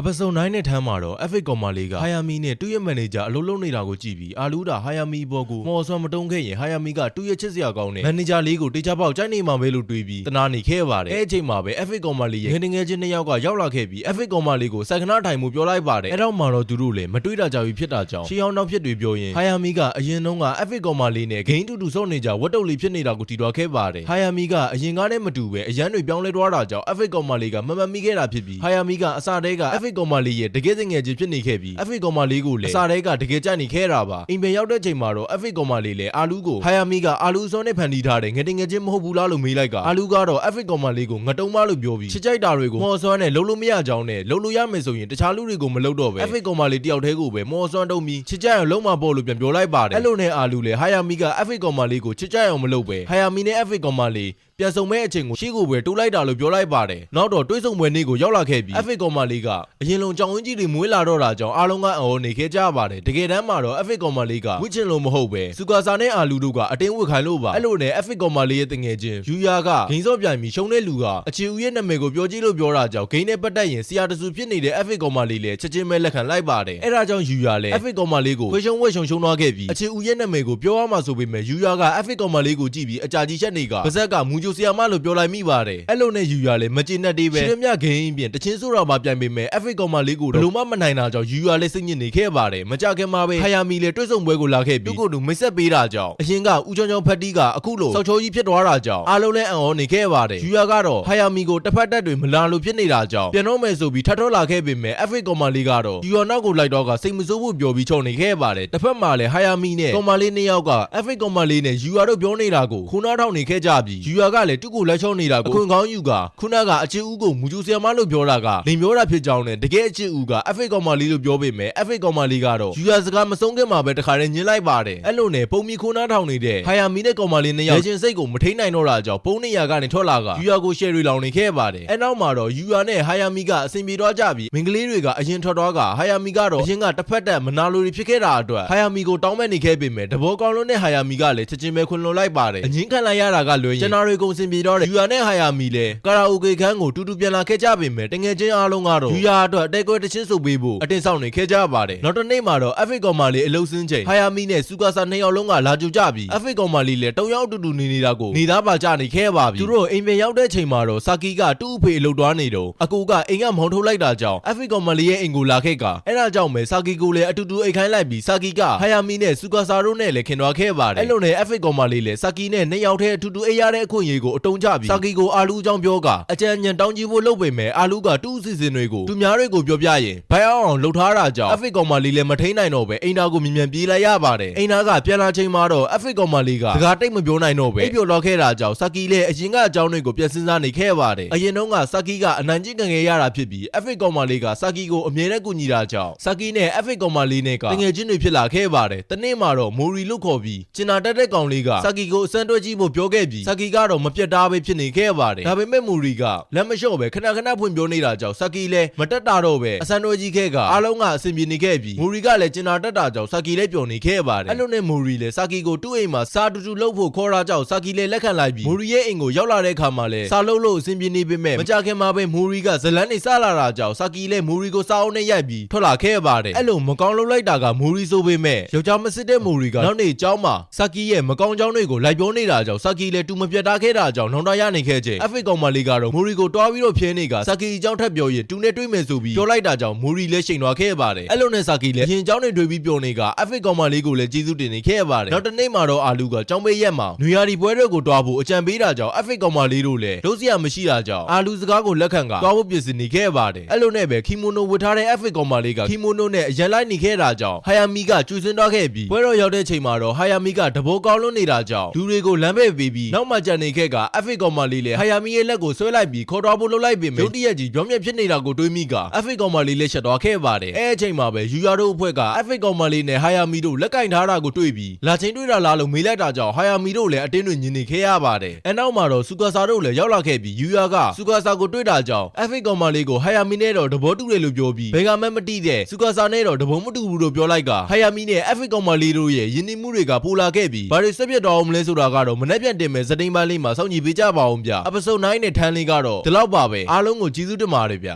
အပစုံ9နဲ့ထမ်းမှာတော့ Epic ကော်မာလေးကဟာယာမီနဲ့တူရဲ့မန်နေဂျာအလုပ်လုပ်နေတာကိုကြည့်ပြီးအာလူးတာဟာယာမီဘောကိုမော်ဆွမ်းမတုံးခဲ့ရင်ဟာယာမီကတူရဲ့ချစ်စရာကောင်းတဲ့မန်နေဂျာလေးကိုတေချာပေါက်ကြိုက်နေမှာပဲလို့တွေးပြီးတနာနေခဲ့ပါတယ်အဲအချိန်မှာပဲ Epic ကော်မာလေးရဲ့ငယ်ငယ်ချင်းနှစ်ယောက်ကရောက်လာခဲ့ပြီး Epic ကော်မာလေးကိုစိုက်ကနာထိုင်မှုပြောလိုက်ပါတယ်အဲတော့မှတော့သူတို့လည်းမတွေးတာကြောက်ပြီးဖြစ်တာကြောင့်ရှီအောင်နောက်ဖြစ်တွေပြောရင်ဟာယာမီကအရင်တုန်းက Epic ကော်မာလေးနဲ့ဂိမ်းတူတူစော့နေကြဝတ်တုပ်လေးဖြစ်နေတာကိုတီထွာခဲ့ပါတယ်ဟာယာမီကအရင်ကားနဲ့မတူပဲအရန်တွေပြောင်းလဲသွားတာကြောင့် Epic ကော်မာလေးကမမမိခဲ့တာဖြစ်ပြီးဟာယာမီကအစတည်းက Epic ကော်မာလေးရဲ့တကယ်စငယ်ချင်းဖြစ်နေခဲ့ပြီး Epic ကော်မာလေးကိုလည်းအစတည်းကတကယ်ကြိုက်နေခဲ့တာပါအိမ်ပြန်ရောက်တဲ့ချိန်မှာတော့ Epic ကော်မာလေးလည်းအာလူးကိုဟာယာမီကအာလူးစောနဲ့ဖန်တီးထားတဲ့ငယ်တင်ငယ်ချင်းမဟုတ်ဘူးလားလို့မေးလိုက်ကအာလူးကတော့ Epic ကော်မာလေးကိုငတုံးမလို့ပြောပြီးချစ်ကြိုက်တာတွေကိုမော်ဆွမ်းနဲ့လုံးလို့မရကြောင်းနဲ့လုံးလို့ရမယ်ဆိုရင်တခြားလူတွေကိုမလုပ်တော့ပဲ Epic ကော်မာလေးတယောက်တည်းကိုပဲမော်ဆွမ်းတုံးပြီးချစ်ကြိုက်အောင်လုံးမပေါ့လို့ပြန်ပြောလိုက်ပါတယ်အဲ့လိုနဲ့အာလူးလည်းဟာယာမီက Epic ကော်မာလေးကိုချစ်ကြိုက်အောင်မလုပ်ပဲဟာယာမီနဲ့ Epic ကော်မာလေးပြန်ဆုံမဲ့အချိန်ကိုရှေ့ကိုပဲတိုးလိုက်တာလို့ပြောလိုက်ပါတယ်။နောက်တော့တွေးဆုံပွဲနေ့ကိုရောက်လာခဲ့ပြီး Epic ကော်မာလေးကအရင်လုံကြောင်ဝင်းကြီးတွေမွေးလာတော့တာကြောင့်အားလုံးကအအော်နေခဲ့ကြပါတယ်။တကယ်တမ်းမှာတော့ Epic ကော်မာလေးကဝစ်ချင်လို့မဟုတ်ပဲစူကာဆာနဲ့အာလူတို့ကအတင်းဝစ်ခိုင်းလို့ပါ။အဲ့လိုနဲ့ Epic ကော်မာလေးရဲ့တငယ်ချင်းယူယာကဂိမ်းစော့ပြိုင်ပြီးရှုံးတဲ့လူကအခြေဦးရဲ့နာမည်ကိုပြောကြည့်လို့ပြောတာကြောင့်ဂိမ်းနဲ့ပတ်သက်ရင်ဆရာတဆူဖြစ်နေတဲ့ Epic ကော်မာလေးလည်းချက်ချင်းပဲလက်ခံလိုက်ပါတယ်။အဲ့ဒါကြောင့်ယူယာလည်း Epic ကော်မာလေးကိုခွေရှုံးဝက်ရှုံရှုံးသွားခဲ့ပြီးအခြေဦးရဲ့နာမည်ကိုပြောရမှာဆိုပေမဲ့ယူယာက Epic ကော်မာလေးကိုကြည့်ပြီးအကြာကြီးချက်နေကပါဇက်ကမူဂျိုဆီယာမလို့ပြောလိုက်မိပါတယ်အဲ့လိုနဲ့ယူရလဲမကျေနပ်သေးပဲရှင်းမြဂိမ်းပြင်တချင်းဆိုတော့ပါပြိုင်ပေမဲ့ Epic ကောင်မလေးကိုဘယ်လိုမှမနိုင်တာကြောင့်ယူရလဲစိတ်ညစ်နေခဲ့ပါတယ်မကြခင်မှာပဲဟာယာမီလဲတွဲဆုံပွဲကိုလာခဲ့ပြီးသူ့ကိုယ်သူမိတ်ဆက်ပေးတာကြောင့်အရင်ကဦးချောင်းချောင်းဖက်တီးကအခုလိုဆောက်ချိုးကြီးဖြစ်သွားတာကြောင့်အားလုံးလဲအံ့ဩနေခဲ့ပါတယ်ယူရကတော့ဟာယာမီကိုတစ်ဖက်တက်တွေမလာလို့ဖြစ်နေတာကြောင့်ပြန်တော့မယ်ဆိုပြီးထပ်ထွက်လာခဲ့ပေမဲ့ Epic ကောင်မလေးကတော့ယူရနောက်ကိုလိုက်တော့ကစိတ်မဆိုးဖို့ပြောပြီးချုံနေခဲ့ပါတယ်တစ်ဖက်မှာလဲဟာယာမီနဲ့ကောင်မလေးနှစ်ယောက်က Epic ကောင်မလေးနဲ့ယူရတို့ပြောနေတာကိုခုနားထောင်နေခဲ့ကြပြီးယူရကလည်းသူ့ကိုလက်ချုံနေတာကိုအခွင့်ကောင်းယူကခုနကအချစ်ဦးကိုမူဂျူဆီယမလို့ပြောတာကလိန်ပြောတာဖြစ်ကြောင်းနဲ့တကယ်အချစ်ဦးက FA ကောင်မလေးလို့ပြောပေမဲ့ FA ကောင်မလေးကတော့ယူရစကားမဆုံးခင်မှာပဲတခါတည်းညှင်းလိုက်ပါတယ်အဲ့လိုနဲ့ပုံမီခိုးနားထောင်နေတဲ့ဟာယာမီနဲ့ကောင်မလေးနှစ်ယောက်ချင်းစိတ်ကိုမထိန်နိုင်တော့တာကြောင့်ပုံနေရကနေထွက်လာကယူရကိုရှယ်ရီလောင်နေခဲ့ပါတယ်အဲ့နောက်မှာတော့ယူရနဲ့ဟာယာမီကအဆင်ပြေတော့ကြပြီးမင်္ဂလေးတွေကအရင်ထွက်တော့ကဟာယာမီကတော့အရင်ကတစ်ဖက်တက်မနာလိုတွေဖြစ်ခဲ့တာအတွက်ဟာယာမီကိုတောင်းမဲ့နေခဲ့ပေမဲ့တဘောကောင်းလုံးနဲ့ဟာယာမီကလည်းချက်ချင်းပဲခွင်လွန်လိုက်ပါတယ်အငင်းခံလိုက်ရတာကလွယ်ရင်ကျွန်တော်တွေကိုအဆင်ပြေတော့တယ်ယူရနဲ့ဟာယာမီလည်းကာရာအိုကေခန်းကိုတူတူပြန်လာခဲ့ကြပေမဲ့တငယ်ချင်းအားလုံးကတော့ယူရာအတွက်အတဲကွဲတချင်းစုပ်ပေးဖို့အတင်းဆောင်နေခဲ့ကြပါတယ်နောက်တစ်နေ့မှာတော့ Epic ကောင်မလေးအလုံးစင်းချိန်ဟာယာမီနဲ့စူကာဆာနှစ်ယောက်လုံးကလာကြကြပြီး Epic ကောင်မလေးလည်းတုံယောက်အတူတူနေနေတာကိုနေသားပါကြနေခဲ့ပါပြီသူတို့အိမ်ပြန်ရောက်တဲ့ချိန်မှာတော့စာကီကတူ့အဖေအလုပ်သွားနေတော့အကူကအိမ်ကမောင်းထုတ်လိုက်တာကြောင့် Epic ကောင်မလေးရဲ့အိမ်ကိုလာခဲ့ကအဲ့ဒါကြောင့်ပဲစာကီကိုလည်းအတူတူအိမ်ခိုင်းလိုက်ပြီးစာကီကဟာယာမီနဲ့စူကာဆာတို့နဲ့လည်းခင်သွားခဲ့ပါတယ်အဲ့လိုနဲ့ Epic ကောင်မလေးလည်းစာကီနဲ့နှစ်ယောက်တည်းအတူတူအိပ်ရတဲ့အခွင့်အရေးကိုအတုံးချပြီးစာကီကိုအာလူအကြောင်းပြောကအကြံဉာဏ်တောင်းကြည့်ဖို့လုပ်ပေမဲ့အာလူကတူးအစီအစဉ်တွေကိုသူများတွေကိုပြောပြရင်ဘိုင်အောင်အောင်လှုပ်ထားတာကြောင့် Epic ကောင်မလေးလည်းမထိန်နိုင်တော့ပဲအိမ်နာကိုမြင်မြန်ပြေးလိုက်ရပါတယ်အိမ်နာကပြန်လာချိန်မှာတော့ Epic ကောင်မလေးကစကားတိတ်မပြောနိုင်တော့ပဲအိပ်ပျော်တော့ခဲ့တာကြောင့်စကီလည်းအရင်ကအကြောင်းတွေကိုပြန်စဉ်းစားနေခဲ့ပါတယ်အရင်တုန်းကစကီကအနိုင်ကျင့်ခံခဲ့ရတာဖြစ်ပြီး Epic ကောင်မလေးကစကီကိုအမြဲတမ်းကူညီတာကြောင့်စကီနဲ့ Epic ကောင်မလေးနဲ့ကတငယ်ချင်းတွေဖြစ်လာခဲ့ပါတယ်တနေ့မှာတော့မိုရီလို့ခေါ်ပြီးကျင်နာတက်တဲ့ကောင်လေးကစကီကိုအစမ်းတွဲကြည့်ဖို့ပြောခဲ့ပြီးစကီကတော့မပြတ်သားပဲဖြစ်နေခဲ့ပါတယ်ဒါပေမဲ့မိုရီကလက်မလျှော့ပဲခဏခဏဖွင့်ပြောနေတာကြောင့်စကီလည်းမတက်တာတော့ပဲအစမ်းတွဲကြီးခဲ့ကအားလုံးကအဆင်ပြေနေခဲ့ပြီးမိုရီကလည်းကျင်နာတက်တာကြောင့်စကီလည်းပျော်နေခဲ့ပါတယ်အဲ့လိုနဲ့မိုရီလည်းစကီကိုသူ့အိမ်မှာစာတူတူလုပ်ဖို့ခေါ်တာကြောင့်စကီလည်းလက်ခံလိုက်ပြီးမိုရီရဲ့အိမ်ကိုရောက်လာတဲ့အခါမှာလည်းစာလုပ်လို့အဆင်ပြေနေပေမဲ့မကြခင်မှာပဲမိုရီကဇလန်းနေစလာတာကြောင့်စကီလည်းမိုရီကိုစာအုပ်နဲ့ရိုက်ပြီးထွက်လာခဲ့ပါတယ်အဲ့လိုမကောင်းလုပ်လိုက်တာကမိုရီဆိုပေမဲ့ယောက်ျားမစစ်တဲ့မိုရီကနောက်နေ့ကျောင်းမှာစကီရဲ့မကောင်းကြောင်းတွေကိုလိုက်ပြောနေတာကြောင့်စကီလည်းတူမပြတ်သားခဲ့တာကြောင့်နှောင်တရနေခဲ့ချိန်အဖစ်ကောင်မလေးကတော့မိုရီကိုတွားပြီးတော့ဖျဲနေကစကီအကြောင်းထပ်ပြောရင်တူနဲ့တွေ့မယ်ဆိုပြီးပြောလိုက်တာကြောင့်မိုရီလည်းရှိန်သွားခဲ့ပါတယ်အဲ့လိုနဲ့စကီလည်းရင်ကျောင်းတွေတွေ့ပြီးပြောနေကအဖစ်ကောင်မလေးကိုလည်းကျေးဇူးတင်နေခဲ့ပါတယ်နောက်တစ်နေ့မှာတော့အာလူကကျောင်းပေးရက်မှာနွေရာဒီပွဲတွေကိုတွားဖို့အကြံပေးတာကြောင့်အဖစ်ကောင်မလေးတို့လည်းလုံးစရာမရှိတာကြောင့်အာလူစကားကိုလက်ခံကတွားဖို့ပြင်ဆင်နေခဲ့ပါတယ်အဲ့လိုနဲ့ပဲခီမိုနိုဝတ်ထားတဲ့အဖစ်ကောင်မလေးကခီမိုနိုနဲ့အရန်လိုက်နေခဲ့တာကြောင့်ဟာယာမီကကျွေးစွန်းသွားခဲ့ပြီးပွဲတော်ရောက်တဲ့ချိန်မှာတော့ဟာယာမီကတဘောကောင်းလွန်းနေတာကြောင့်လူတွေကိုလမ်းပဲ့ပေးပြီးနောက်မှကြံနေခဲ့ကအဖစ်ကောင်မလေးလည်းဟာယာမီရဲ့လက်ကိုဆွဲလိုက်ပြီးခေါ်တော်ဖို့လှုပ်လိုက်ပေမဲ့ရုတ်တရက်ကြီးပြောင်းပြက်ဖြစ်နေတာကိုတွေးမိကအဖစ်ကောင်မလေးလည်းရှက်သွားခဲ့ပါတယ်အဲအချိန်မှာပဲယူယာတို့အဖွဲ့ကအဖစ်ကောင်မလေးနဲ့ဟာယာမီတို့လက်ကင်ထားတာကိုတွေ့ပြီးလာချင်းတွေ့တာလားလို့မေးလိုက်တာကြောင့်ဟာယာမီတို့လည်းအတင်းတွေညင်နေခဲ့ရပါတယ်အဲနောက်မှာတော့စူကာဆာတို့လည်းရောက်လာခဲ့ပြီးယူယာကစူကာဆာကိုတွေ့တာကြောင့်အဖစ်ကောင်မလေးကိုဟာယာမီနဲ့တော့တဘောတူတယ်လို့ပြောပြီးဘယ်ကမှမတိတဲ့စူကာဆာနဲ့တော့တဘောမတူဘူးလို့ပြောလိုက်ကဟာယာမီနဲ့အဖစ်ကောင်မလေးတို့ရဲ့ယဉ်နေမှုတွေကပိုလာခဲ့ပြီးဘာတွေဆက်ပြတ်တော်အောင်မလဲဆိုတာကတော့မနေ့ပြန်တင်မယ်ဇတိန်ပိုင်းလေးမှာစောင့်ကြည့်ပေးကြပါအောင်ဗျအပစုံ9နဲ့ထန်းလေးကတော့ဒီလောက်ပါပဲအားလုံးကိုကျေးဇူးတင်ပါတယ်ဗျ